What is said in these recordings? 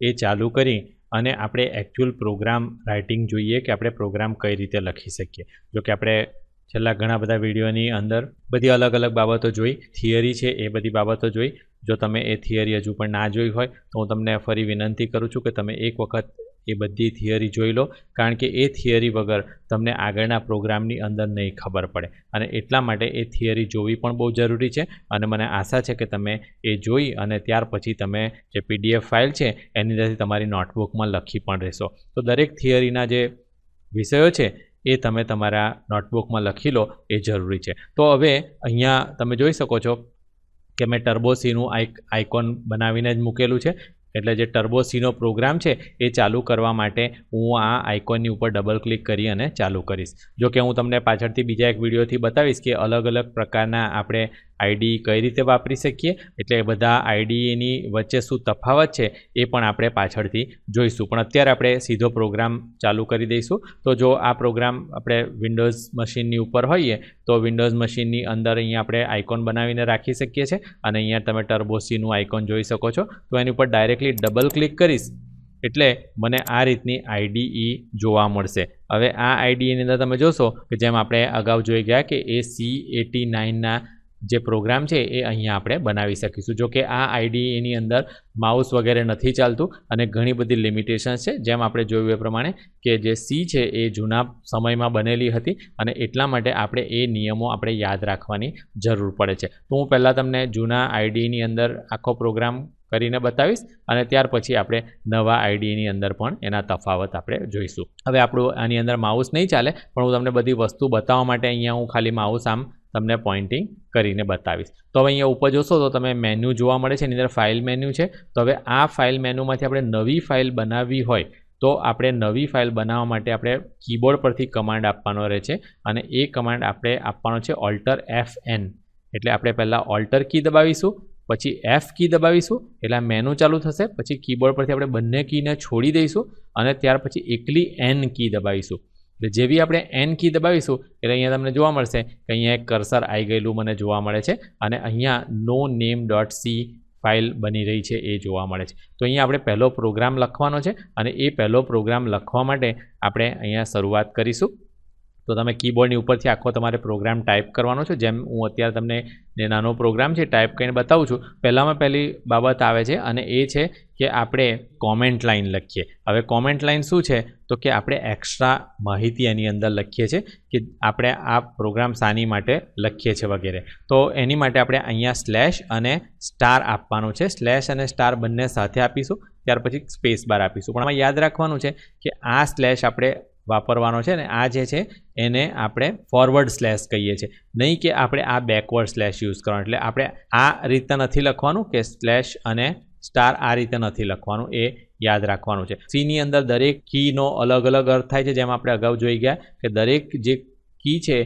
એ ચાલુ કરી અને આપણે એકચ્યુઅલ પ્રોગ્રામ રાઇટિંગ જોઈએ કે આપણે પ્રોગ્રામ કઈ રીતે લખી શકીએ. જો કે આપણે છેલ્લા ઘણા બધા વિડીયોની અંદર બધી અલગ અલગ બાબતો જોઈ થિયરી છે એ બધી બાબતો જોઈ. જો તમે એ થિયરી હજુ પણ ના જોઈ હોય તો હું તમને ફરી વિનંતી કરું છું કે તમે એક વખત એ બધી થિયરી જોઈ લો. કારણ કે એ થિયરી વગર તમને આગળના પ્રોગ્રામની અંદર નહીં ખબર પડે. અને એટલા માટે એ થિયરી જોવી પણ બહુ જરૂરી છે. અને મને આશા છે કે તમે એ જોઈ અને ત્યાર પછી તમે જે પીડીએફ ફાઇલ છે, એની અંદરથી તમારી નોટબુકમાં લખી પણ રહેશો. તો દરેક થિયરીના જે વિષયો છે, એ તમે તમારા નોટબુકમાં લખી લો. એ જરૂરી છે. તો હવે અહીંયા તમે જોઈ શકો છો કે મેં ટર્બોસીનું આઇક, આઇકોન બનાવીને જ મૂકેલું છે. એટલે જે ટર્બોસીનો પ્રોગ્રામ છે, એ ચાલુ કરવા માટે હું આ આઇકોનની ઉપર ડબલ ક્લિક કરી અને ચાલુ કરીશ. જો કે હું તમને પાછળથી બીજા એક વિડીયોથી બતાવીશ કે અલગ અલગ પ્રકારના આપણે આઈડી કઈ રીતે વાપરી શકીએ? એટલે બધા આઈડીની વચ્ચે શું તફાવત છે એ પણ આપણે પાછળથી જોઈશું. પણ અત્યારે આપણે સીધો પ્રોગ્રામ ચાલુ કરી દઈશું. તો જો આ પ્રોગ્રામ આપણે વિન્ડોઝ મશીનની ઉપર હોઈએ, તો વિન્ડોઝ મશીનની અંદર અહીંયા આપણે આઇકોન બનાવીને રાખી શકીએ છીએ. અને અહીંયા તમે ટર્બોસીનું આઇકોન જોઈ શકો છો. તો એની ઉપર ડાયરેક્ટલી ડબલ ક્લિક કરીશ, એટલે મને આ રીતની આઈડીઈ જોવા મળશે. હવે આ આઈડીઈની અંદર તમે જોશો કે જેમ આપણે અગાઉ જોઈ ગયા કે એ સી એટી નાઇનના જે પ્રોગ્રામ છે એ અહીંયા આપણે બનાવી શકીશું. જો કે આ આઈડીઈની અંદર માઉસ વગેરે નથી ચાલતું અને ઘણી બધી લિમિટેશન્સ છે. જેમ આપણે જોયું એ પ્રમાણે કે જે સી છે એ જૂના સમયમાં બનેલી હતી અને એટલા માટે આપણે એ નિયમો આપણે યાદ રાખવાની જરૂર પડે છે. તો હું પહેલાં તમને જૂના આઈડીની અંદર આખો પ્રોગ્રામ કરીને બતાવીશ અને ત્યાર પછી આપણે નવા આઈડીની અંદર પણ એના તફાવત આપણે જોઈશું. હવે આપણું આની અંદર માઉસ નહીં ચાલે, પણ હું તમને બધી વસ્તુ બતાવવા માટે અહીંયા હું ખાલી માઉસ આમ તમને પોઇન્ટિંગ કરીને બતાવીશ. તો હવે અહીંયા ઉપર જોશો તો તમે મેન્યુ જોવા મળે છે, એની અંદર ફાઇલ મેન્યુ છે. તો હવે આ ફાઇલ મેન્યુમાંથી આપણે નવી ફાઇલ બનાવવી હોય તો આપણે નવી ફાઇલ બનાવવા માટે આપણે કીબોર્ડ પરથી કમાન્ડ આપવાનો રહે છે અને એ કમાન્ડ આપણે આપવાનો છે ઓલ્ટર એફ એન એટલે આપણે પહેલાં ઓલ્ટર કી દબાવીશું, પછી એફ કી દબાવીશું, એટલે આ મેનુ ચાલુ થશે. પછી કીબોર્ડ પરથી આપણે બંને કીને છોડી દઈશું અને ત્યાર પછી એકલી એન કી દબાવીશું. એટલે જેવી આપણે એન કી દબાવીશું એટલે અહીંયા તમને જોવા મળશે કે અહીંયા એક કર્સર આવી ગયેલું મને જોવા મળે છે અને અહીંયા નો નેમ ડોટ સી ફાઇલ બની રહી છે એ જોવા મળે છે. તો અહીંયા આપણે પહેલો પ્રોગ્રામ લખવાનો છે અને એ પહેલો પ્રોગ્રામ લખવા માટે આપણે અહીંયા શરૂઆત કરીશું. તો તમે કીબોર્ડની ઉપરથી આખો તમારે પ્રોગ્રામ ટાઈપ કરવાનો છે. જેમ હું અત્યારે તમને જે નાનો પ્રોગ્રામ છે ટાઈપ કરીને બતાવું છું. પહેલાંમાં પહેલી બાબત આવે છે અને એ છે કે આપણે કોમેન્ટ લાઈન લખીએ. હવે કોમેન્ટ લાઇન શું છે? તો કે આપણે એક્સ્ટ્રા માહિતી એની અંદર લખીએ છીએ કે આપણે આ પ્રોગ્રામ શાની માટે લખીએ છીએ વગેરે. તો એની માટે આપણે અહીંયા સ્લેશ અને સ્ટાર આપવાનું છે. સ્લેશ અને સ્ટાર બંને સાથે આપીશું. ત્યાર પછી સ્પેસ બાર આપીશું. પણ આમાં યાદ રાખવાનું છે કે આ સ્લેશ આપણે વાપરવાનો છે ને, આ જે છે, એને આપણે ફોરવર્ડ સ્લેશ કહીએ છીએ. નહીં કે આપણે આ બેકવર્ડ સ્લેશ યુઝ કરવાનો. એટલે આપણે આ રીતે નથી લખવાનું કે સ્લેશ અને સ્ટાર આ રીતે નથી લખવાનું, એ યાદ રાખવાનું છે. સીની અંદર દરેક કીનો અલગ અલગ અર્થ થાય છે, જેમ આપણે અગાઉ જોઈ ગયા કે દરેક જે કી છે,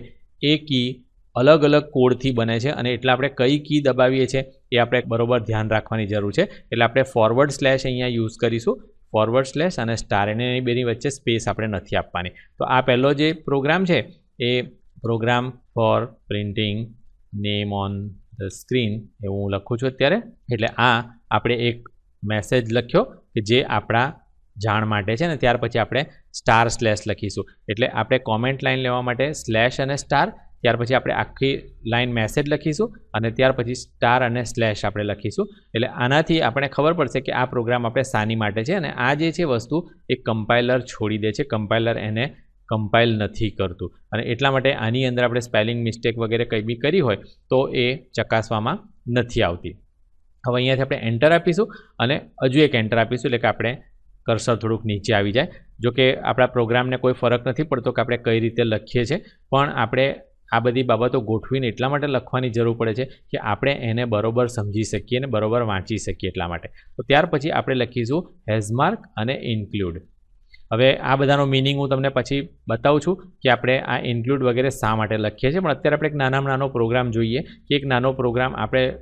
એ કી અલગ અલગ કોડથી બને છે અને એટલે આપણે કઈ કી દબાવીએ છીએ, એ આપણે બરોબર ધ્યાન રાખવાની જરૂર છે. એટલે આપણે ફોરવર્ડ સ્લેશ અહીંયા યુઝ કરીશું. ફોરવર્ડ સ્લેશ અને સ્ટાર એને બેની વચ્ચે સ્પેસ આપણે નથી આપવાની. તો આ પહેલો જે પ્રોગ્રામ છે, એ program for printing name on the screen એવું હું લખું છું અત્યારે. એટલે આ આપણે એક મેસેજ લખ્યો કે જે આપણા જાણ માટે છે ને, ત્યાર પછી આપણે સ્ટાર સ્લેશ લખીશું. એટલે આપણે કોમેન્ટ લાઈન લેવા માટે સ્લેશ અને સ્ટાર ત્યાર પછી આપણે આખી લાઈન મેસેજ લખીશું અને ત્યાર પછી સ્ટાર અને સ્લેશ આપણે લખીશું. એટલે આનાથી આપણે ખબર પડશે કે આ પ્રોગ્રામ આપણે સાની માટે છે અને આ જે છે વસ્તુ એ કમ્પાઇલર છોડી દે છે. કમ્પાઇલર એને કમ્પાઇલ નથી કરતું. અને એટલા માટે આની અંદર આપણે સ્પેલિંગ મિસ્ટેક વગેરે કંઈ બી કરી હોય તો એ ચકાસવામાં નથી આવતી. હવે અહીંયાથી આપણે એન્ટર આપીશું અને હજુ એક એન્ટર આપીશું એટલે કે આપણે કર્સર થોડુંક નીચે આવી જાય. જો કે આપણા પ્રોગ્રામને કોઈ ફરક નથી પડતો કે આપણે કઈ રીતે લખીએ છીએ. પણ આપણે આ બધી બાબતો ગોઠવીને એટલા માટે લખવાની જરૂર પડે છે કે આપણે એને બરોબર સમજી શકીએ અને બરોબર વાંચી શકીએ એટલા માટે. તો ત્યાર પછી આપણે લખીશું હેઝમાર્ક અને ઇન્ક્લુડ. હવે આ બધાનો મિનિંગ હું તમને પછી બતાવું છું કે આપણે આ ઇન્ક્લુડ વગેરે શા માટે લખીએ છીએ. પણ અત્યારે આપણે એક નાનામાં નાનો પ્રોગ્રામ જોઈએ કે એક નાનો પ્રોગ્રામ આપણે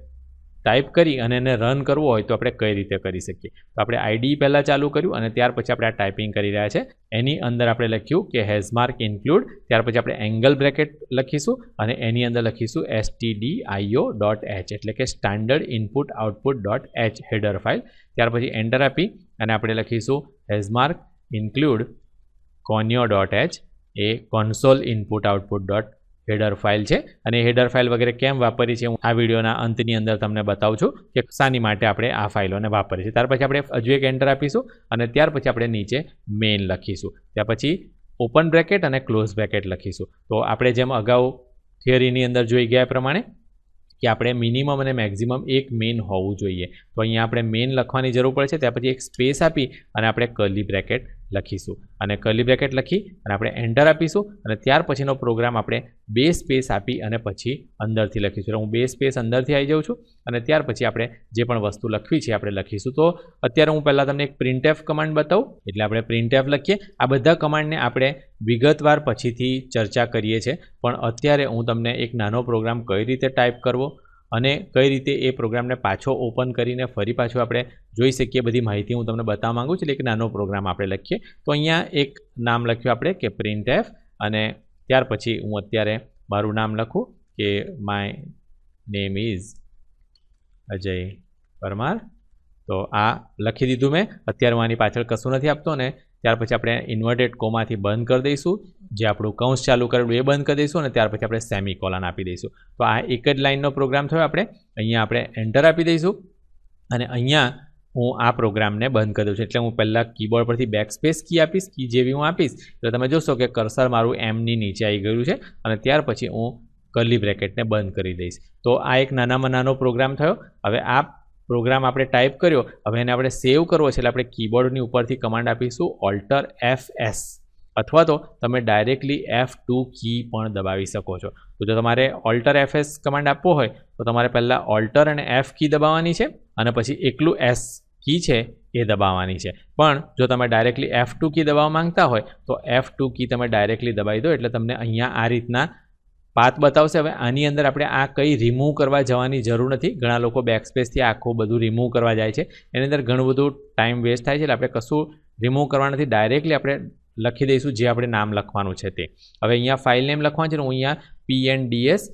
ટાઈપ કરી અને એને રન કરવો હોય તો આપણે કઈ રીતે કરી શકીએ? તો આપણે આઈડી પહેલાં ચાલુ કર્યું અને ત્યાર પછી આપણે આ ટાઈપિંગ કરી રહ્યા છે. એની અંદર આપણે લખ્યું કે હેઝમાર્ક ઇન્ક્લુડ ત્યાર પછી આપણે એંગલ બ્રેકેટ લખીશું અને એની અંદર લખીશું S T D I O dot H એટલે કે standard input output dot H header file ત્યાર પછી એન્ટર આપી અને આપણે લખીશું hash mark include conio dot H એ console input output dot header file છે. અને હેડર ફાઇલ વગેરે કેમ વાપરી છે, હું આ વિડીયોના અંતની અંદર તમને બતાવું છું કે શાની માટે આપણે આ ફાઇલોને વાપરીએ છીએ. ત્યાર પછી આપણે હજુ એક એન્ટર આપીશું અને ત્યાર પછી આપણે નીચે મેઇન લખીશું. ત્યાર પછી ઓપન બ્રેકેટ અને ક્લોઝ બ્રેકેટ લખીશું. તો આપણે જેમ અગાઉ થિયરીની અંદર જોઈ ગયા પ્રમાણે કે આપણે મિનિમમ અને મેક્ઝિમમ એક મેઇન હોવું જોઈએ. તો અહીંયા આપણે મેઇન લખવાની જરૂર પડે છે. ત્યાર પછી એક સ્પેસ આપી અને આપણે કર્લી બ્રેકેટ લખીશું. અને કર્લી બ્રેકેટ લખી અને આપણે એન્ટર આપીશું. અને ત્યાર પછીનો પ્રોગ્રામ આપણે બે સ્પેસ આપી અને પછી અંદરથી લખીશું. એટલે હું બે સ્પેસ અંદરથી આવી જાઉં છું અને ત્યાર પછી આપણે જે પણ વસ્તુ લખવી છે આપણે લખીશું. તો અત્યારે હું પહેલાં તમને એક પ્રિન્ટ એફ કમાન્ડ બતાવું. એટલે આપણે પ્રિન્ટ એફ લખીએ. આ બધા કમાન્ડને આપણે વિગતવાર પછીથી ચર્ચા કરીએ છીએ. પણ અત્યારે હું તમને એક નાનો પ્રોગ્રામ કઈ રીતે ટાઈપ કરવો અને કઈ રીતે એ પ્રોગ્રામને પાછો ઓપન કરીને ફરી પાછું આપણે જોઈ શકીએ બધી માહિતી હું તમને બતાવવા માગું છું. એટલે એક નાનો પ્રોગ્રામ આપણે લખીએ. તો અહીંયા એક નામ લખ્યું આપણે કે પ્રિન્ટ એફ અને ત્યાર પછી હું અત્યારે મારું નામ લખું કે my name is Ajay Parmar. તો આ લખી દીધું મેં. અત્યારે હું આની પાછળ કશું નથી આપતો ને. ત્યાર પછી આપણે ઇન્વર્ટેડ કોમાથી બંધ કરી દઈશું. જે આપણું કૌંસ ચાલુ કરેલું એ બંધ કરી દઈશું અને ત્યાર પછી આપણે સેમી કોલન આપી દઈશું. તો આ એક જ લાઇનનો પ્રોગ્રામ થયો આપણે. અહીંયા આપણે એન્ટર આપી દઈશું. અને અહીંયા હું આ પ્રોગ્રામને બંધ કરી દઉં છું. એટલે હું પહેલાં કીબોર્ડ પરથી બેક સ્પેસ કી આપીશ કી જેવી હું આપીશ. એટલે તમે જોશો કે કર્સર મારું એમની નીચે આવી ગયું છે. અને ત્યાર પછી હું કરલી બ્રેકેટને બંધ કરી દઈશ. તો આ એક નાનામાં નાનો પ્રોગ્રામ થયો. હવે આ પ્રોગ્રામ આપણે ટાઈપ કર્યો. હવે એને આપણે સેવ કરવો છે એટલે આપણે કીબોર્ડની ઉપરથી કમાન્ડ આપીશું ઓલ્ટર એફ એસ અથવા તો તમે ડાયરેક્ટલી એફ ટુ કી પણ દબાવી શકો છો. તો જો તમારે ઓલ્ટર એફ એસ કમાન્ડ આપવો હોય, તો તમારે પહેલાં ઓલ્ટર અને એફ કી દબાવવાની છે અને પછી એકલું એસ કી છે એ દબાવવાની છે. પણ જો તમે ડાયરેક્ટલી એફ ટુ કી દબાવવા માંગતા હોય, તો એફ ટુ કી તમે ડાયરેક્ટલી દબાવી દો, એટલે તમને અહીંયા આ રીતના પાથ બતાવશે. હવે આની અંદર આપણે આ કંઈ રિમૂવ કરવા જવાની જરૂર નથી. ઘણા લોકો બેકસ્પેસથી આખું બધું રિમૂવ કરવા જાય છે. એની અંદર ઘણું બધું ટાઈમ વેસ્ટ થાય છે, એટલે આપણે કશું રિમૂવ કરવા નથી. ડાયરેક્ટલી આપણે લખી દઈશું જે આપણે નામ લખવાનું છે તે. હવે અહીંયા ફાઇલ નેમ લખવાનું છે હું અહીંયા P N D S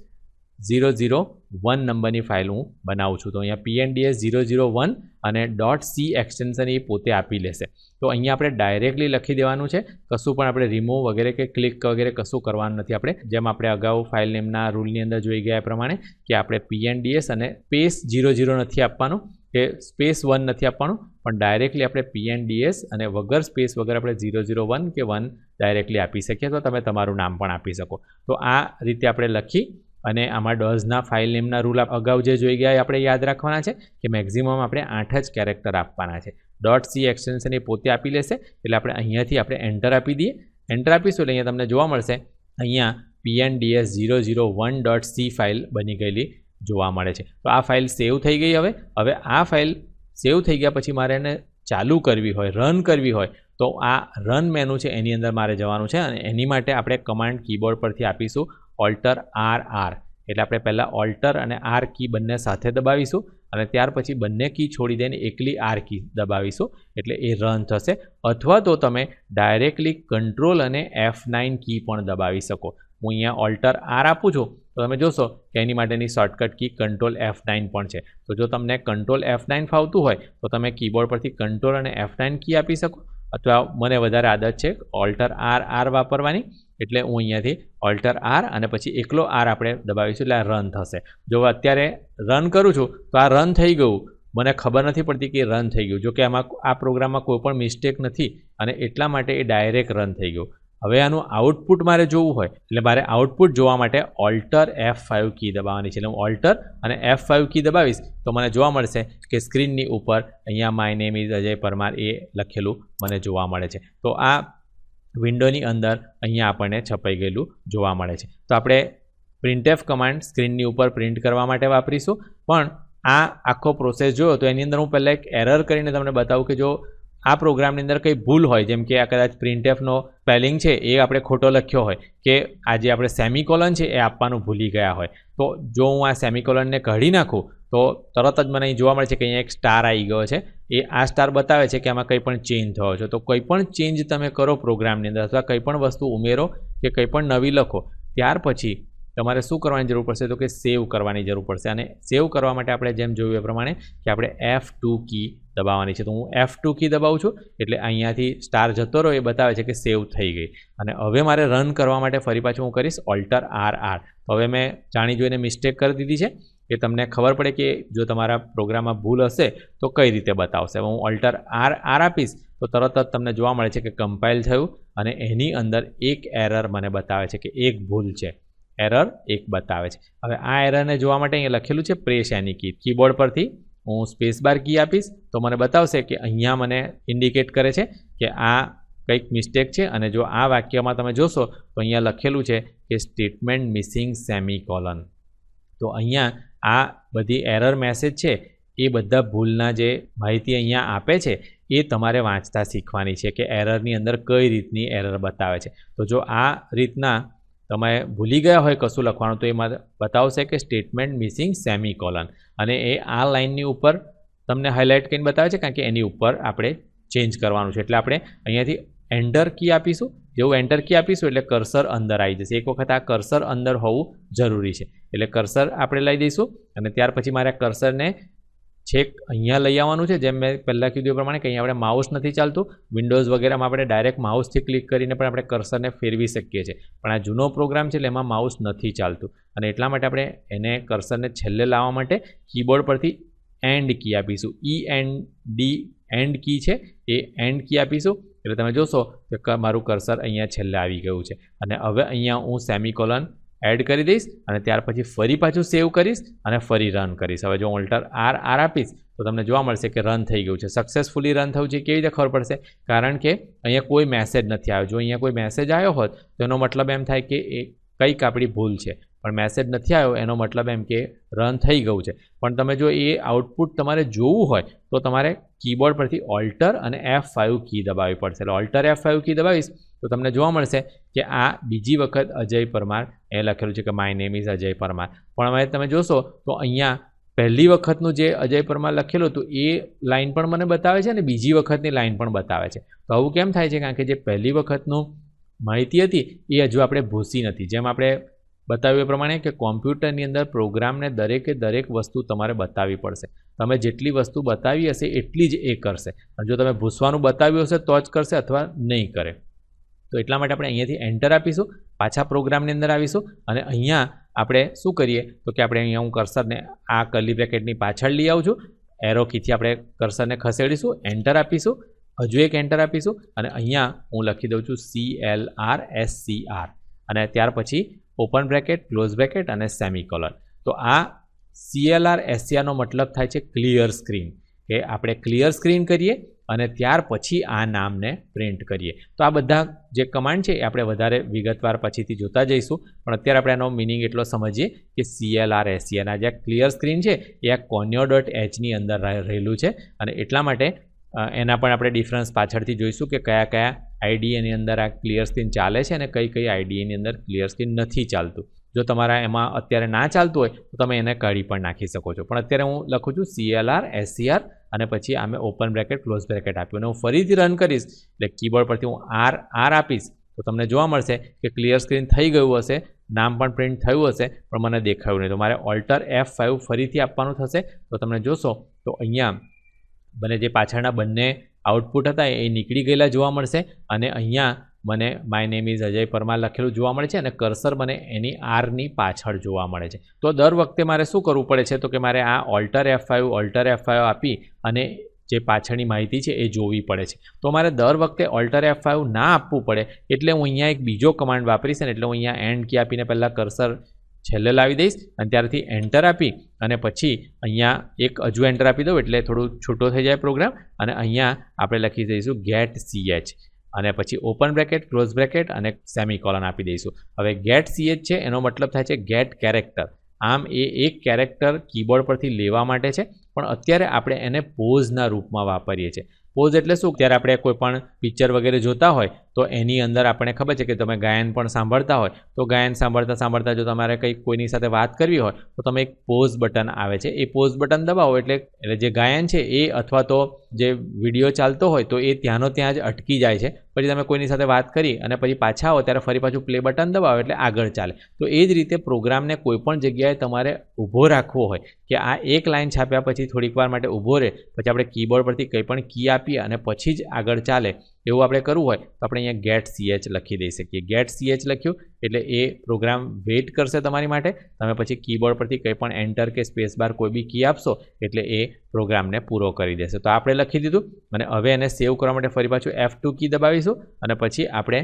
zero zero one નંબરની ફાઇલ હું બનાવું છું. તો અહીંયા P N D S zero zero one અને ડોટ સી એક્સટેન્શન એ પોતે આપી લેશે. તો અહીંયા આપણે ડાયરેક્ટલી લખી દેવાનું છે. કશું પણ આપણે રિમૂવ વગેરે કે ક્લિક વગેરે કશું કરવાનું નથી આપણે. જેમ આપણે અગાઉ ફાઇલ નેમના રૂલની અંદર જોઈ ગયા પ્રમાણે કે આપણે પીએનડીએસ અને સ્પેસ ઝીરો ઝીરો નથી આપવાનું. કે સ્પેસ વન નથી આપવાનું, પણ ડાયરેક્ટલી આપણે પીએનડીએસ અને વગર સ્પેસ વગર આપણે ઝીરો ઝીરો વન કે વન ડાયરેક્ટલી આપી શકીએ તો તમે તમારું નામ પણ આપી શકો. તો આ રીતે આપણે લખી અને આમાં ડોઝના ફાઇલ નેમના રૂલ અગાઉ જે જોઈ ગયા એ આપણે યાદ રાખવાના છે કે મેક્ઝિમમ આપણે આઠ જ કેરેક્ટર આપવાના છે. ડોટ સી એક્સટેન્શન એ પોતે આપી લેશે, એટલે આપણે અહીંયાથી આપણે એન્ટર આપી દઈએ. એન્ટર આપીશું એટલે અહીંયા તમને જોવા મળશે, અહીંયા P N D S zero zero one dot C file બની ગયેલી જોવા મળે છે. તો આ ફાઇલ સેવ થઈ ગઈ હવે. હવે આ ફાઇલ સેવ થઈ ગયા પછી મારે એને ચાલુ કરવી હોય રન કરવી હોય, તો આ રન મેનુ છે એની અંદર મારે જવાનું છે અને એની માટે આપણે કમાન્ડ કીબોર્ડ પરથી આપીશું ઓલ્ટર આર આર એટલે આપણે પહેલાં ઓલ્ટર અને આર કી બંને સાથે દબાવીશું અને ત્યાર પછી બંને કી છોડી દઈને એકલી આર કી દબાવીશું. એટલે એ રન થશે. અથવા તો તમે ડાયરેક્ટલી કંટ્રોલ અને એફ નાઇન કી પણ દબાવી શકો. હું અહીંયા ઓલ્ટર આર આપું છું. તો તમે જોશો કે એની માટેની shortcut key control F nine પણ છે. તો જો તમને કંટ્રોલ એફ નાઇન ફાવતું હોય, તો તમે કીબોર્ડ પરથી કંટ્રોલ અને એફ નાઇન કી આપી શકો. અથવા મને વધારે આદત છે ઓલ્ટર આર આર વાપરવાની. એટલે હું અહીંયાથી ઓલ્ટર આર અને પછી એકલો આર આપણે દબાવીશું, એટલે આ રન થશે. જો અત્યારે રન કરું છું, તો આ રન થઈ ગયું. મને ખબર નથી પડતી કે રન થઈ ગયું. જો કે આમાં આ પ્રોગ્રામમાં કોઈ પણ મિસ્ટેક નથી અને એટલા માટે એ ડાયરેક્ટ રન થઈ ગયું. હવે આનું આઉટપુટ મારે જોવું હોય, એટલે મારે આઉટપુટ જોવા માટે ઓલ્ટર એફ ફાઇવ કી દબાવવાની છે. એટલે હું ઓલ્ટર અને એફ ફાઇવ કી દબાવીશ, તો મને જોવા મળશે કે સ્ક્રીનની ઉપર અહીંયા my name is Ajay Parmar એ લખેલું મને જોવા મળે છે. તો આ વિન્ડોની અંદર અહીંયા આપણને છપાઈ ગયેલું જોવા મળે છે. તો આપણે પ્રિન્ટએફ કમાન્ડ સ્ક્રીનની ઉપર પ્રિન્ટ કરવા માટે વાપરીશું. પણ આ આખો પ્રોસેસ જોયો તો એની અંદર હું પહેલાં એક એરર કરીને તમને બતાવું કે જો આ પ્રોગ્રામની અંદર કંઈ ભૂલ હોય, જેમ કે આ કદાચ પ્રિન્ટએફનો સ્પેલિંગ છે, એ આપણે ખોટો લખ્યો હોય, કે આ જે આપણે સેમિકોલન છે, એ આપવાનું ભૂલી ગયા હોય, તો જો હું આ સેમિકોલનને કાઢી નાખું, તો તરત જ મને અહીં જોવા મળે છે કે અહીંયા એક સ્ટાર આવી ગયો છે. એ આ સ્ટાર બતાવે છે કે આમાં કંઈ પણ ચેન્જ થયો છે. તો કંઈ પણ ચેન્જ તમે કરો પ્રોગ્રામની અંદર, અથવા કંઈ પણ વસ્તુ ઉમેરો કે કંઈ પણ નવી લખો, ત્યાર પછી તમારે શું કરવાની જરૂર પડશે? તો કે સેવ કરવાની જરૂર પડશે. અને સેવ કરવા માટે આપણે જેમ જોયું એ પ્રમાણે કે આપણે એફ ટુ કી દબાવવાની છે. તો હું એફ ટુ કી દબાવું છું, એટલે અહીંયાથી સ્ટાર જતો રહ્યો એ બતાવે છે કે સેવ થઈ ગઈ. અને હવે મારે રન કરવા માટે ફરી પાછું હું કરીશ ઓલ્ટર આર આર હવે મેં જાણી જોઈને મિસ્ટેક કરી દીધી છે. એ તમને ખબર પડે કે જો તમારા પ્રોગ્રામમાં ભૂલ હશે, તો કઈ રીતે બતાવશે? હું ઓલ્ટર આર આર આપીશ, તો તરત જ તમને જોવા મળે છે કે કમ્પાઇલ થયું અને એની અંદર એક એરર મને બતાવે છે કે એક ભૂલ છે. એરર એક બતાવે છે. હવે આ એરરને જોવા માટે અહીંયા લખેલું છે પ્રેસ એની કી કીબોર્ડ પરથી હું સ્પેસ બાર કી આપીશ તો મને બતાવશે કે અહીંયા મને ઇન્ડિકેટ કરે છે કે આ કંઈક મિસ્ટેક છે અને જો આ વાક્યમાં તમે જોશો તો અહીંયા લખેલું છે કે સ્ટેટમેન્ટ મિસિંગ સેમી કોલન તો અહીંયા આ બધી એરર મેસેજ છે, એ બધા ભૂલના જે માહિતી અહીંયા આપે છે, એ તમારે વાંચતા શીખવાની છે કે એરરની અંદર કઈ રીતની એરર બતાવે છે. તો જો આ રીતના તમે ભૂલી ગયા હોય કશું લખવાનું, તો એમાં બતાવશે કે સ્ટેટમેન્ટ મિસિંગ સેમી કોલન અને એ આ લાઇનની ઉપર તમને હાઇલાઇટ કરીને બતાવે છે, કારણ કે એની ઉપર આપણે ચેન્જ કરવાનું છે. એટલે આપણે અહીંયાથી એન્ટર કી આપીશું. જેવું એન્ટર કી આપીશું, એટલે કર્સર અંદર આવી જશે. એક વખત આ કર્સર અંદર હોવું જરૂરી છે. એટલે કર્સર આપણે લઈ દઈશું અને ત્યાર પછી મારે કર્સરને છેક અહીંયા લઈ આવવાનું છે. જેમ મેં પહેલાં કીધું પ્રમાણે કે અહીંયા આપણે માઉસ નથી ચાલતું. વિન્ડોઝ વગેરેમાં આપણે ડાયરેક્ટ માઉસથી ક્લિક કરીને પણ આપણે કર્સરને ફેરવી શકીએ છીએ. પણ આ જૂનો પ્રોગ્રામ છે એટલે એમાં માઉસ નથી ચાલતું. અને એટલા માટે આપણે એને કર્સરને છેલ્લે લાવવા માટે કીબોર્ડ પરથી એન્ડ કી આપીશું. E end D end key છે. એ એન્ડ કી આપીશું. એટલે તમે જોશો કે મારું કર્સર અહીંયા છેલ્લે આવી ગયું છે. અને હવે અહીંયા હું સેમિકોલન એડ કરી દઈશ અને ત્યાર પછી ફરી પાછું સેવ કરીશ અને ફરી રન કરીશ. હવે જો ઓલ્ટર આર આર આપીશ, તો તમને જોવા મળશે કે રન થઈ ગયું છે. સક્સેસફુલી રન થયું છે, કેવી રીતે ખબર પડશે? કારણ કે અહીંયા કોઈ મેસેજ નથી આવ્યો. જો અહીંયા કોઈ મેસેજ આવ્યો હોત, તો એનો મતલબ એમ થાય કે એ કંઈક આપણી ભૂલ છે. પણ મેસેજ નથી આવ્યો, એનો મતલબ એમ કે રન થઈ ગયું છે. પણ તમે જો એ આઉટપુટ તમારે જોવું હોય, તો તમારે કીબોર્ડ પરથી ઓલ્ટર અને એફ ફાઇવ કી દબાવવી પડશે. એટલે ઓલ્ટર એફ ફાઇવ કી દબાવીશ, તો તમને જોવા મળશે કે આ બીજી વખત અજય પરમાર, એ લખેલું છે કે my name is Ajay Parmar. પણ હવે તમે જોશો, તો અહીંયા પહેલી વખતનું જે અજય પરમાર લખેલું હતું, એ લાઇન પણ મને બતાવે છે અને બીજી વખતની લાઇન પણ બતાવે છે. તો આવું કેમ થાય છે? કારણ કે જે પહેલી વખતનું માહિતી હતી, એ હજુ આપણે ભૂસી નથી. જેમ આપણે બતાવ્યું પ્રમાણે કે કોમ્પ્યુટરની અંદર પ્રોગ્રામને દરેકે દરેક વસ્તુ તમારે બતાવવી પડશે. તમે જેટલી વસ્તુ બતાવી હશે એટલી જ એ કરશે. જો તમે ભૂસવાનું બતાવ્યું હશે તો જ કરશે અથવા નહીં કરે. તો એટલા માટે આપણે અહીંયાથી એન્ટર આપીશું, પાછા પ્રોગ્રામની અંદર આવીશું અને અહીંયા આપણે શું કરીએ? તો કે આપણે અહીંયા હું કર્સરને આ કરલી બ્રેકેટની પાછળ લઈ આવું છું. એરો કીથી આપણે કર્સરને ખસેડીશું એન્ટર આપીશું. હજુ એક એન્ટર આપીશું અને અહીંયા હું લખી દઉં છું C L R S C R અને ત્યાર પછી ઓપન બ્રેકેટ, ક્લોઝ બ્રેકેટ અને સેમિકોલન. તો આ સીએલઆર એસસીઆરનો મતલબ થાય છે ક્લિયર સ્ક્રીન. કે આપણે ક્લિયર સ્ક્રીન કરીએ અને ત્યાર પછી આ નામને પ્રિન્ટ કરીએ. તો આ બધા જે કમાન્ડ છે એ આપણે વધારે વિગતવાર પછીથી જોતા જઈશું. પણ અત્યારે આપણે એનો મિનિંગ એટલો સમજીએ કે સીએલઆર એસિયાના જે ક્લિયર સ્ક્રીન છે એ આ કોન્યો ડોટ એચની અંદર રહેલું છે. અને એટલા માટે એના પણ આપણે ડિફરન્સ પાછળથી જોઈશું કે કયા કયા આઈડીએની અંદર આ ક્લિયર સ્ક્રીન ચાલે છે અને કઈ કઈ આઈડીએની અંદર ક્લિયર સ્ક્રીન નથી ચાલતું. જો તમારા એમાં અત્યારે ના ચાલતું હોય, તો તમે એને કાઢી પણ નાખી શકો છો. પણ અત્યારે હું લખું છું સીએલઆર એસસીઆર અને પછી આ મેં ઓપન બ્રેકેટ ક્લોઝ બ્રેકેટ આપ્યું. અને હું ફરીથી રન કરીશ, એટલે કીબોર્ડ પરથી હું આર આર આપીશ, તો તમને જોવા મળશે કે ક્લિયર સ્ક્રીન થઈ ગયું હશે, નામ પણ પ્રિન્ટ થયું હશે, પણ મને દેખાયું નહીં. તો મારે ઓલ્ટર એફ ફરીથી આપવાનું થશે. તો તમે જોશો, તો અહીંયા મને જે પાછળના બંને આઉટપુટ હતા એ નીકળી ગયેલા જોવા મળશે. અને અહીંયા મને my name is Ajay Parmar લખેલું જોવા મળે છે અને કર્સર મને એની આરની પાછળ જોવા મળે છે. તો દર વખતે મારે શું કરવું પડે છે? તો કે મારે આ alt F five alt F five આપી અને જે પાછળની માહિતી છે એ જોવી પડે છે. તો મારે દર વખતે ઓલ્ટર એફ ફાઇવ ના આપવું પડે. એટલે હું અહીંયા એક બીજો કમાન્ડ વાપરીશ ને એટલે હું અહીંયા એન્ડ કી આપીને પહેલાં કર્સર છેલ્લે લાવી દઈશ અને ત્યારથી એન્ટર આપી અને પછી અહીંયા એક હજુ એન્ટર આપી દઉં એટલે થોડું છૂટો થઈ જાય પ્રોગ્રામ અને અહીંયા આપણે લખી દઈશું ગેટ સીએચ અને પછી ઓપન બ્રેકેટ ક્લોઝ બ્રેકેટ અને સેમિકોલન આપી દઈશું. હવે ગેટ સીએચ છે, એનો મતલબ થાય છે ગેટ કેરેક્ટર આમ એ એક કેરેક્ટર કીબોર્ડ પરથી લેવા માટે છે, પણ અત્યારે આપણે એને પોઝના રૂપમાં વાપરીએ છીએ. પોઝ એટલે શું? ત્યારે આપણે કોઈ પણ પિક્ચર વગેરે જોતા હોય તો એની અંદર આપણને ખબર છે કે તમે ગાયન પણ સાંભળતા હોય. તો ગાયન સાંભળતા સાંભળતા જો તમારે કંઈક કોઈની સાથે વાત કરવી હોય, તો તમે એક પોઝ બટન આવે છે. એ પોઝ બટન દબાવો એટલે એટલે જે ગાયન છે એ અથવા તો જે વીડિયો ચાલતો હોય, તો એ ત્યાંનો ત્યાં જ અટકી જાય છે. પછી તમે કોઈની સાથે વાત કરી અને પછી પાછા આવો, ત્યારે ફરી પાછું પ્લે બટન દબાવો એટલે આગળ ચાલે. તો એ જ રીતે પ્રોગ્રામને કોઈ પણ જગ્યાએ તમારે ઊભો રાખવો હોય કે આ એક લાઇન છાપ્યા પછી થોડીક વાર માટે ઊભો રહે, પછી આપણે કીબોર્ડ પરથી કંઈ પણ કી આપીએ અને પછી જ આગળ ચાલે. એવું આપણે કરવું હોય, તો આપણે અહીંયા ગેટ સીએચ લખી દઈ શકીએ. ગેટ સીએચ લખ્યું, એટલે એ પ્રોગ્રામ વેઇટ કરશે તમારી માટે. તમે પછી કીબોર્ડ પરથી કંઈ પણ એન્ટર કે સ્પેસ બાર કોઈ બી કી આપશો, એટલે એ પ્રોગ્રામને પૂરો કરી દેશે. તો આપણે લખી દીધું, અને હવે એને સેવ કરવા માટે ફરી પાછું એફ ટુ કી દબાવીશું, અને પછી આપણે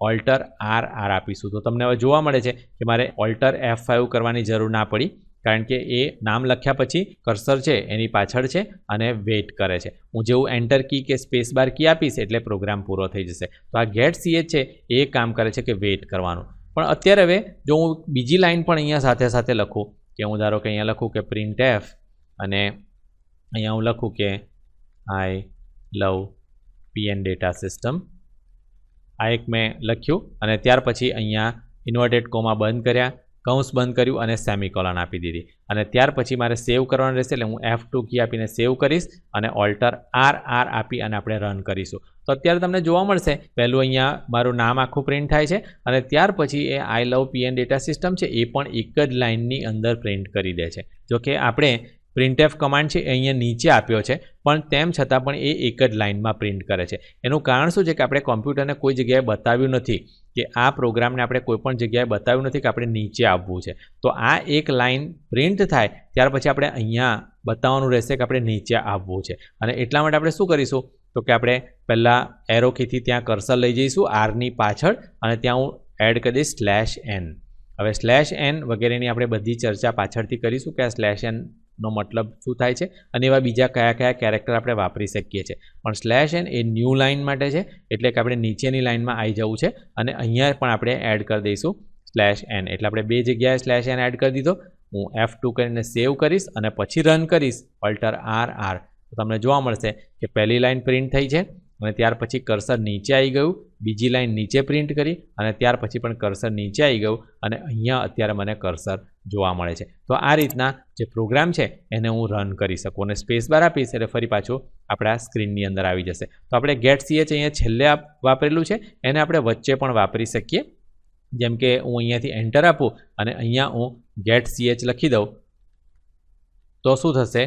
ઓલ્ટર આર આર આપીશું. તો તમને હવે જોવા મળે છે કે મારે ઓલ્ટર એફ ફાઇવ કરવાની જરૂર ના પડી. કારણ કે એ નામ લખ્યા પછી કર્સર છે, એની પાછળ છે અને વેઇટ કરે છે. હું જેવું એન્ટર કી કે સ્પેસ બાર કી આપીશ એટલે પ્રોગ્રામ પૂરો થઈ જશે. તો આ ગેટ સીએચ છે, એ કામ કરે છે કે વેઇટ કરવાનું. પણ અત્યારે હવે જો હું બીજી લાઇન પણ અહીંયા સાથે સાથે લખું, કે હું ધારો કે અહીંયા લખું કે પ્રિન્ટ એફ અને અહીંયા હું લખું કે I love P N data system આ એક મેં લખ્યું અને ત્યાર પછી અહીંયા ઇન્વર્ટેડ કોમા બંધ કર્યા. કૌંસ બંધ કર્યું અને સેમિકોલન આપી દીધી. અને ત્યાર પછી મારે સેવ કરવાનું રહેશે એટલે હું એફ ટુ કી આપીને સેવ કરીશ અને ઓલ્ટર આર આર આપી અને આપણે રન કરીશું. તો અત્યારે તમને જોવા મળશે, પહેલું અહીંયા મારું નામ આખું પ્રિન્ટ થાય છે અને ત્યાર પછી એ I love PN data system છે એ પણ એક જ લાઇનની અંદર પ્રિન્ટ કરી દે છે. જોકે આપણે આપણે પ્રિન્ટએફ કમાન્ડ છે એ અહીંયા નીચે આપ્યો છે, પણ તેમ છતાં પણ એ એક જ લાઇનમાં પ્રિન્ટ કરે છે. એનું કારણ શું છે કે આપણે કોમ્પ્યુટરને કોઈ જગ્યાએ બતાવ્યું નથી. કે આ પ્રોગ્રામને આપણે કોઈપણ જગ્યાએ બતાવ્યું નથી કે આપણે નીચે આવવું છે. તો આ એક લાઇન પ્રિન્ટ થાય, ત્યાર પછી આપણે અહીંયા બતાવવાનું રહેશે કે આપણે નીચે આવવું છે. અને એટલા માટે આપણે શું કરીશું? તો કે આપણે પહેલાં એરો કીથી ત્યાં કર્સર લઈ જઈશું આરની પાછળ, અને ત્યાં હું એડ કરી દઈશ સ્લેશ એન હવે સ્લેશ એન વગેરેની આપણે બધી ચર્ચા પાછળથી કરીશું કે આ સ્લેશ એન નો મતલબ શું થાય છે? અને એવા બીજા કયા કયા કેરેક્ટર આપણે વાપરી શકીએ છીએ? પણ સ્લેશ એન એ ન્યૂ લાઇન માટે છે, એટલે કે આપણે નીચેની લાઇનમાં આવી જવું છે અને અહીંયા પણ આપણે એડ કરી દઈશું સ્લેશ એન એટલે આપણે બે જગ્યાએ સ્લેશ એન એડ કરી દીધો. હું એફ ટુ કરીને સેવ કરીશ અને પછી રન કરીશ. ઓલ્ટર આર આર તો તમને જોવા મળશે કે પહેલી લાઇન પ્રિન્ટ થઈ છે. અને ત્યાર પછી કર્સર નીચે આવી ગયું. બીજી લાઇન નીચે પ્રિન્ટ કરી અને ત્યાર પછી પણ કર્સર નીચે આવી ગયું અને અહીંયા અત્યારે મને કર્સર જોવા મળે છે. તો આ રીતના જે પ્રોગ્રામ છે એને હું રન કરી શકું અને સ્પેસ બાર આપીશ એટલે ફરી પાછું આપણા સ્ક્રીનની અંદર આવી જશે. તો આપણે ગેટ સીએચ અહીંયા છેલ્લે વાપરેલું છે. એને આપણે વચ્ચે પણ વાપરી શકીએ. જેમ કે હું અહીંયાથી એન્ટર આપું અને અહીંયા હું ગેટ સીએચ લખી દઉં. તો શું થશે?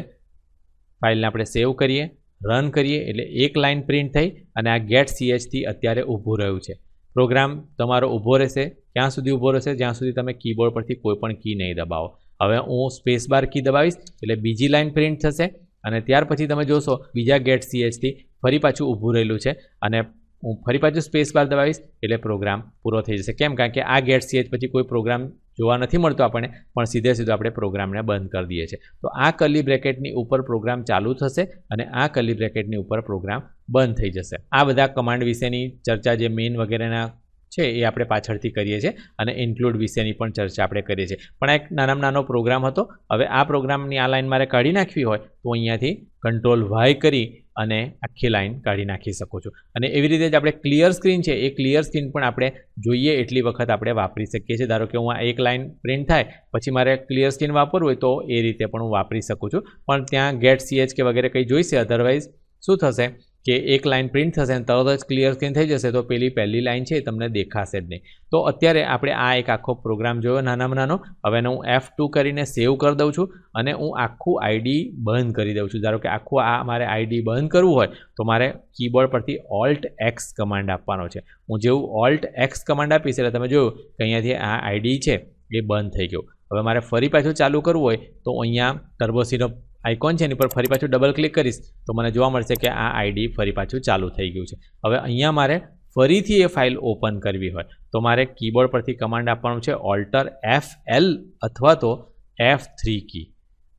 ફાઇલને આપણે સેવ કરીએ. રન કરીએ એટલે એક લાઇન પ્રિન્ટ થઈ અને આ ગેટ સીએચથી અત્યારે ઊભું રહ્યું છે. પ્રોગ્રામ તમારો ઊભો રહેશે, ક્યાં સુધી ઊભો રહેશે, જ્યાં સુધી તમે કીબોર્ડ પરથી કોઈ પણ કી નહીં દબાવો. હવે હું સ્પેસ બાર કી દબાવીશ એટલે બીજી લાઇન પ્રિન્ટ થશે અને ત્યાર પછી તમે જોશો બીજા ગેટ સીએચથી ફરી પાછું ઊભું રહેલું છે અને હું ફરી પાછું સ્પેસ બાર દબાવીશ એટલે પ્રોગ્રામ પૂરો થઈ જશે. કેમ? કારણ કે આ ગેટ સીએચ પછી કોઈ પ્રોગ્રામ જોવા નથી મળતો આપણને, પણ સીધે સીધો આપણે પ્રોગ્રામને બંધ કરી દઈએ છીએ. તો આ કલી બ્રેકેટની ઉપર પ્રોગ્રામ ચાલુ થશે અને આ કલી બ્રેકેટની ઉપર પ્રોગ્રામ બંધ થઈ જશે. આ બધા કમાન્ડ વિશેની ચર્ચા જે મેઇન વગેરેના છે એ આપણે પાછળથી કરીએ છીએ અને ઇન્ક્લુડ વિશેની પણ ચર્ચા આપણે કરીએ છીએ. પણ એક નાનામાં નાનો પ્રોગ્રામ હતો. હવે આ પ્રોગ્રામની આ લાઈન મારે કાઢી નાખવી હોય તો અહીંયાથી કંટ્રોલ વાય કરી અને આખી લાઈન કાઢી નાખી શકો છો. અને એવી રીતે જ આપણે ક્લિયર સ્ક્રીન છે, એ ક્લિયર સ્ક્રીન પણ આપણે જોઈએ એટલી વખત આપણે વાપરી શકીએ છીએ. ધારો કે હું આ એક લાઈન પ્રિન્ટ થાય, પછી મારે ક્લિયર સ્ક્રીન વાપરવું હોય તો એ રીતે પણ હું વાપરી શકું છું. પણ ત્યાં ગેટ સીએચ કે વગેરે કંઈ જોઈશે અધરવાઇઝ શું થશે? કે એક લાઇન પ્રિન્ટ થશે અને તરત જ ક્લિયર સ્ક્રીન થઈ જશે, તો પેલી પહેલી લાઇન છે તમને દેખાશે જ નહીં. તો અત્યારે આપણે આ એક આખો પ્રોગ્રામ જોયો નાનામાં નાનો. હવે હું એફ ટુ કરીને સેવ કરી દઉં છું અને હું આખું આઈડી બંધ કરી દઉં છું. ધારો કે આખું આ મારે આઈડી બંધ કરવું હોય, તો મારે કીબોર્ડ પરથી ઓલ્ટ એક્સ કમાન્ડ આપવાનો છે. હું જેવું ઓલ્ટ એક્સ કમાન્ડ આપીશ, એટલે તમે જોયું કે અહીંયાથી આ આઈડી છે એ બંધ થઈ ગયું. હવે મારે ફરી પાછું ચાલુ કરવું હોય, તો અહીંયા ટર્બોસીનો આઇકોન છે એની પર ફરી પાછું ડબલ ક્લિક કરીશ, તો મને જોવા મળશે કે આ આઈડી ફરી પાછું ચાલુ થઈ ગયું છે. હવે અહીંયા મારે ફરીથી એ ફાઇલ ઓપન કરવી હોય. તો મારે કીબોર્ડ પરથી કમાન્ડ આપવાનું છે ઓલ્ટર એફ એલ અથવા તો એફ થ્રી કી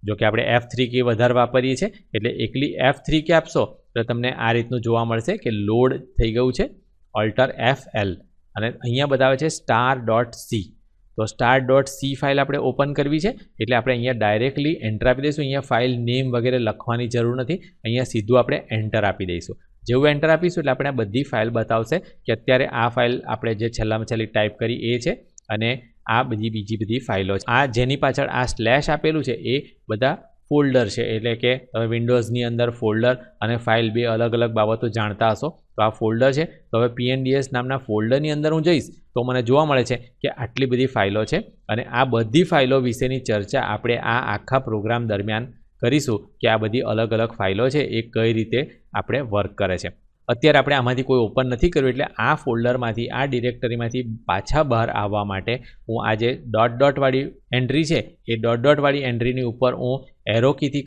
જો કે આપણે એફ થ્રી કી વધારે વાપરીએ છીએ, એટલે એકલી એફ થ્રી કી આપશો, તો તમને આ રીતનું જોવા મળશે કે લોડ થઈ ગયું છે ઓલ્ટર એફ અને અહીંયા બતાવે છે સ્ટાર ડોટ સી તો સ્ટાર ડોટ સી ફાઇલ આપણે ઓપન કરવી છે. એટલે આપણે અહીંયા ડાયરેક્ટલી એન્ટર આપી દઈશું. અહીંયા ફાઇલ નેમ વગેરે લખવાની જરૂર નથી. અહીંયા સીધું આપણે એન્ટર આપી દઈશું. જેવું એન્ટર આપીશું એટલે આપણે બધી ફાઇલ બતાવશે કે અત્યારે આ ફાઇલ આપણે જે છેલ્લામાં છેલ્લી ટાઈપ કરી એ છે અને આ બધી બીજી બધી ફાઇલો છે. આ જેની પાછળ આ સ્લેશ આપેલું છે એ બધા ફોલ્ડર છે. એટલે કે તમે વિન્ડોઝની અંદર ફોલ્ડર અને ફાઇલ બે અલગ અલગ બાબતો જાણતા હશો. તો આ ફોલ્ડર છે. તો હવે પીએનડીએસ નામના ફોલ્ડરની અંદર હું જઈશ તો મને જોવા મળે છે કે આટલી બધી ફાઇલો છે અને આ બધી ફાઇલો વિશેની ચર્ચા આપણે આ આખા પ્રોગ્રામ દરમિયાન કરીશું કે આ બધી અલગ અલગ ફાઇલો છે એ કઈ રીતે આપણે વર્ક કરે છે. અત્યારે આપણે આમાંથી કોઈ ઓપન નથી કર્યું એટલે આ ફોલ્ડરમાંથી આ ડિરેક્ટરીમાંથી પાછા બહાર આવવા માટે હું આ જે ડોટ ડોટવાળી એન્ટ્રી છે, એ ડોટ ડોટવાળી એન્ટ્રીની ઉપર હું એરો કીથી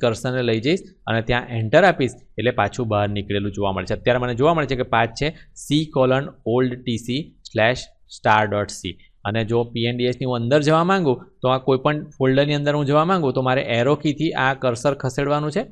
લઈ જઈશ અને ત્યાં એન્ટર આપીશ એટલે પાછું બહાર નીકળેલું જોવા મળશે અત્યારે મને જોવા મળે છે કે પાંચ છે C colon old TC slash star dot c અને જો પીએનડીએસની હું અંદર જવા માંગુ, તો આ કોઈપણ ફોલ્ડરની અંદર હું જવા માંગુ, તો મારે એરો કીથી આ કર્સર ખસેડવાનું છે.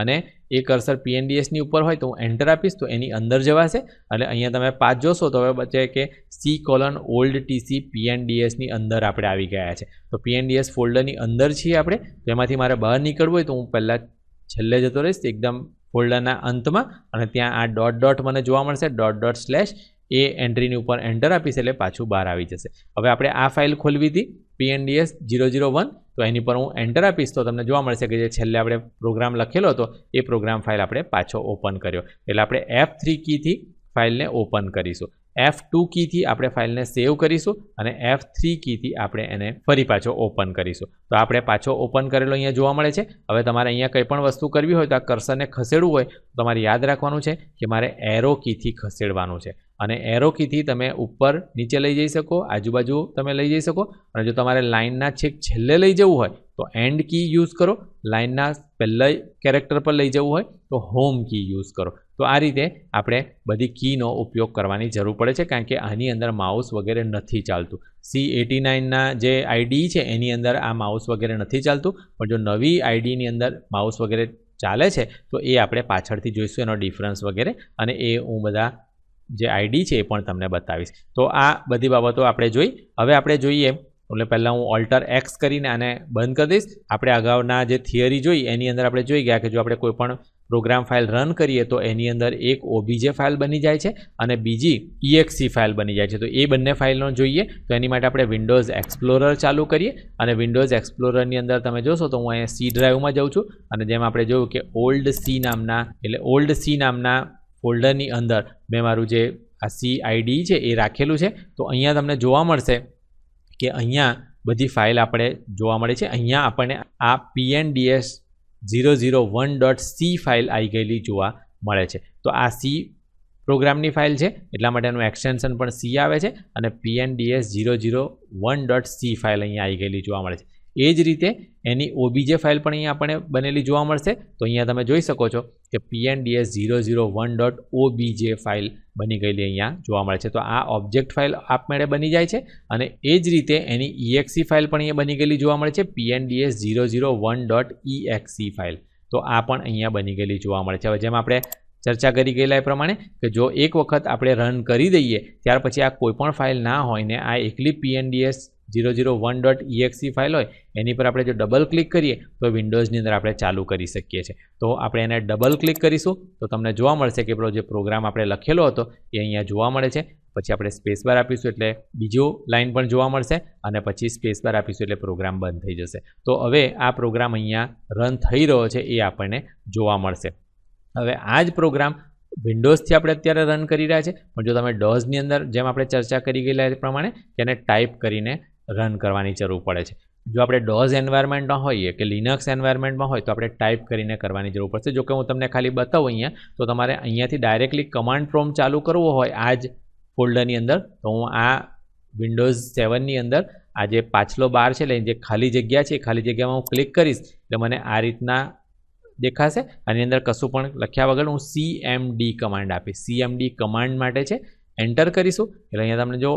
અને એ કર્સર પીએનડીએસની ઉપર હોય તો હું એન્ટર આપીશ, તો એની અંદર જવાશે. અને અહીંયા તમે પાંચ જોશો તો હવે બચે કે સી કોલન ઓલ્ડ ટીસી પીએનડીએસની અંદર આપણે આવી ગયા છે. તો પીએનડીએસ ફોલ્ડરની અંદર છીએ આપણે, તો એમાંથી મારે બહાર નીકળવું હોય તો હું પહેલાં છેલ્લે જતો રહીશ, એકદમ ફોલ્ડરના અંતમાં. અને ત્યાં આ ડોટ ડોટ મને જોવા મળશે ડોટ ડોટ સ્લેશ એ એન્ટ્રીની ઉપર એન્ટર આપીશ એટલે પાછું બહાર આવી જશે. હવે આપણે આ ફાઇલ ખોલવી હતી પીએનડીએસ જીરો જીરો વન તો એની પર હું એન્ટર આપીશ, તો તમને જોવા મળશે કે જે છેલ્લે આપણે પ્રોગ્રામ લખેલો હતો, એ પ્રોગ્રામ ફાઇલ આપણે પાછો ઓપન કર્યો. એટલે આપણે એફ થ્રી કીથી ફાઇલને ઓપન કરીશું. એફ ટુ કીથી આપણે ફાઇલને સેવ કરીશું અને એફ થ્રી કીથી આપણે એને ફરી પાછો ઓપન કરીશું. તો આપણે પાછો ઓપન કરેલો અહીંયા જોવા મળે છે. હવે તમારે અહીંયા કંઈ પણ વસ્તુ કરવી હોય તો આ કર્સરને ખસેડવું હોય, તો તમારે યાદ રાખવાનું છે કે મારે એરો કીથી ખસેડવાનું છે. અને એરો કીથી તમે ઉપર નીચે લઈ જઈ શકો, આજુબાજુ તમે લઈ જઈ શકો. અને જો તમારે લાઇનના છેક છેલ્લે લઈ જવું હોય, તો એન્ડ કી યુઝ કરો. લાઇનના પહેલા કેરેક્ટર પર લઈ જવું હોય, તો હોમ કી યુઝ કરો. તો આ રીતે આપણે બધી કીનો ઉપયોગ કરવાની જરૂર પડે છે, કારણ કે આની અંદર માઉસ વગેરે નથી ચાલતું. સી એટી નાઇનના જે આઈડી છે, એની અંદર આ માઉસ વગેરે નથી ચાલતું. પણ જો નવી આઈડીની અંદર માઉસ વગેરે ચાલે છે, તો એ આપણે પાછળથી જોઈશું એનો ડિફરન્સ વગેરે. અને એ હું બધા જે આઈડી છે એ પણ તમને બતાવીશ. તો આ બધી બાબતો આપણે જોઈ. હવે આપણે જોઈએ, એટલે પહેલાં હું ઓલ્ટર એક્સ કરીને આને બંધ કરી દઈશ. આપણે અગાઉના જે થિયરી જોઈ, એની અંદર આપણે જોઈ ગયા કે જો આપણે કોઈ પણ પ્રોગ્રામ ફાઇલ રન કરીએ, તો એની અંદર એક ઓબીજે ફાઇલ બની જાય છે અને બીજી ઈએક્સી ફાઇલ બની જાય છે. તો એ બંને ફાઇલનો જોઈએ, તો એની માટે આપણે વિન્ડોઝ એક્સપ્લોરર ચાલુ કરીએ. અને વિન્ડોઝ એક્સપ્લોરરની અંદર તમે જોશો, તો હું અહીંયા સી ડ્રાઈવમાં જાઉં છું. અને જેમ આપણે જોયું કે ઓલ્ડ સી નામના, એટલે ઓલ્ડ સી નામના ફોલ્ડરની અંદર મેં મારું જે આ સી આઈડી છે એ રાખેલું છે. તો અહીંયા તમને જોવા મળશે કે અહીંયા બધી ફાઇલ આપણે જોવા મળે છે. અહીંયા આપણને આ PNDS zero zero one dot c file આવી ગયેલી જોવા મળે છે. તો આ સી પ્રોગ્રામની ફાઇલ છે. એટલા માટેનું એક્સટેન્શન પણ સી આવે છે અને PNDS zero zero one dot c file અહીંયા આવી ગયેલી જોવા મળે છે. એ જ રીતે એની ઓબીજે ફાઇલ પણ અહીંયા આપણને બનેલી જોવા મળશે. તો અહીંયા તમે જોઈ શકો છો કે PNDS zero zero one dot OBJ file બની ગયેલી અહીંયા જોવા મળે છે. તો આ ઓબ્જેક્ટ ફાઇલ આપમેળે બની જાય છે અને એ જ રીતે એની ઈએક્સી ફાઇલ પણ અહીંયા બની ગયેલી જોવા મળે છે. PNDS zero zero one dot EXE file તો આ પણ અહીંયા બની ગયેલી જોવા મળે છે. હવે જેમ આપણે ચર્ચા કરી ગયેલા એ પ્રમાણે કે જો એક વખત આપણે રન કરી દઈએ, ત્યાર પછી આ કોઈપણ ફાઇલ ના હોય ને આ એકલી PNDS zero zero one dot EXE file હોય, એની પર આપણે જો ડબલ ક્લિક કરીએ, તો વિન્ડોઝની અંદર આપણે ચાલુ કરી શકીએ છીએ. તો આપણે એને ડબલ ક્લિક કરીશું, તો તમને જોવા મળશે કે પેલો જે પ્રોગ્રામ આપણે લખેલો હતો, એ અહીંયા જોવા મળે છે. પછી આપણે સ્પેસ બાર આપીશું એટલે બીજો લાઇન પણ જોવા મળશે, અને પછી સ્પેસ બાર આપીશું એટલે પ્રોગ્રામ બંધ થઈ જશે. તો હવે આ પ્રોગ્રામ અહીંયા રન થઈ રહ્યો છે, એ આપણને જોવા મળશે. હવે આ જ પ્રોગ્રામ વિન્ડોઝથી આપણે અત્યારે રન કરી રહ્યા છે. પણ જો તમે ડોઝની અંદર જેમ આપણે ચર્ચા કરી ગયેલા એ પ્રમાણે તેને ટાઈપ કરીને રન કરવાની જરૂર પડે છે. જો આપણે ડોઝ એન્વાયરમેન્ટમાં હોઈએ કે લિનક્સ એન્વાયરમેન્ટમાં હોય તો આપણે ટાઈપ કરીને કરવાની જરૂર પડશે. જો કે હું તમને ખાલી બતાવું અહીંયા, તો તમારે અહીંયાથી ડાયરેક્ટલી કમાન્ડ પ્રોમ ચાલુ કરવો હોય આ જ ફોલ્ડરની અંદર, તો હું આ વિન્ડોઝ સેવનની અંદર, આ જે પાછલો બાર છે એટલે જે ખાલી જગ્યા છે એ ખાલી જગ્યામાં હું ક્લિક કરીશ, એટલે મને આ રીતના દેખાશે. આની અંદર કશું પણ લખ્યા વગર હું સીએમડી કમાન્ડ આપીશ. સીએમડી કમાન્ડ માટે છે એન્ટર કરીશું. એટલે અહીંયા તમને જો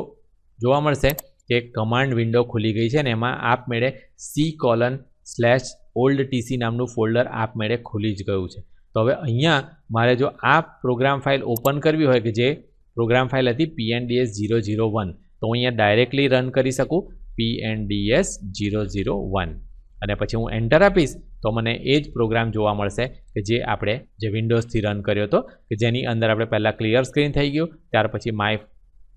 જોવા મળશે કે કમાન્ડ વિન્ડો ખુલી ગઈ છે ને એમાં આપમેળે C colon slash old TC નામનું ફોલ્ડર આપમેળે ખુલી જ ગયું છે. તો હવે અહીંયા મારે જો આ પ્રોગ્રામ ફાઇલ ઓપન કરવી હોય કે જે પ્રોગ્રામ ફાઇલ હતી પીએનડીએસ ઝીરો ઝીરો વન તો હું અહીંયા ડાયરેક્ટલી રન કરી શકું પીએનડીએસ ઝીરો ઝીરો વન અને પછી હું એન્ટર આપીશ, તો મને એ જ પ્રોગ્રામ જોવા મળશે કે જે આપણે જે વિન્ડોઝથી રન કર્યો હતો, કે જેની અંદર આપણે પહેલાં ક્લિયર સ્ક્રીન થઈ ગયું, ત્યાર પછી my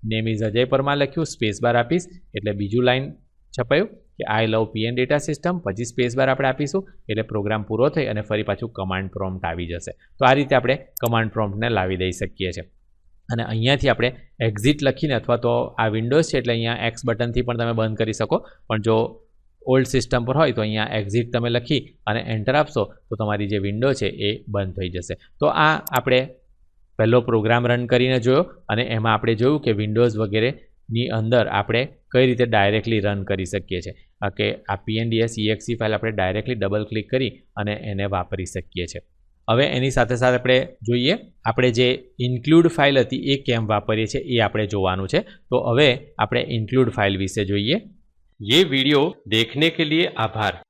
name is Ajay Parmar લખ્યું સ્પેસ બાર આપીશ. એટલે બીજું લાઈન છપાયું કે I love PN data system પછી સ્પેસ બાર આપણે આપીશું, એટલે પ્રોગ્રામ પૂરો થઈ અને ફરી પાછું કમાન્ડ પ્રોમ્પ્ટ આવી જશે. તો આ રીતે આપણે કમાન્ડ પ્રોમ્પ્ટને લાવી દઈ શકીએ છીએ. અને અહીંયાથી આપણે એક્ઝિટ લખીને અથવા તો આ વિન્ડોઝ છે એટલે અહીંયા એક્સ બટનથી પણ તમે બંધ કરી શકો. પણ જો ઓલ્ડ સિસ્ટમ પર હોય તો અહીંયા એક્ઝિટ તમે લખી અને એન્ટર આપશો, તો તમારી જે વિન્ડો છે એ બંધ થઈ જશે. તો આ આપણે પહેલો પ્રોગ્રામ રન કરીને જોયો અને એમાં આપણે જોયું કે વિન્ડોઝ વગેરેની અંદર આપણે કઈ રીતે ડાયરેક્ટલી રન કરી શકીએ છીએ આ કે આ પીએનડીએસ ઈએક્સી ફાઇલ આપણે ડાયરેક્ટલી ડબલ ક્લિક કરી અને એને વાપરી શકીએ છીએ હવે એની સાથે સાથે આપણે જોઈએ આપણે જે ઇન્ક્લુડ ફાઇલ હતી એ કેમ વાપરીએ છીએ એ આપણે જોવાનું છે તો હવે આપણે ઇન્ક્લુડ ફાઇલ વિશે જોઈએ ये वीडियो देखने के लिए आभार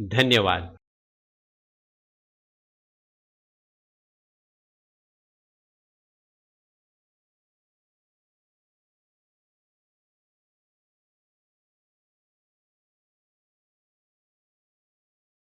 ધન્યવાદ.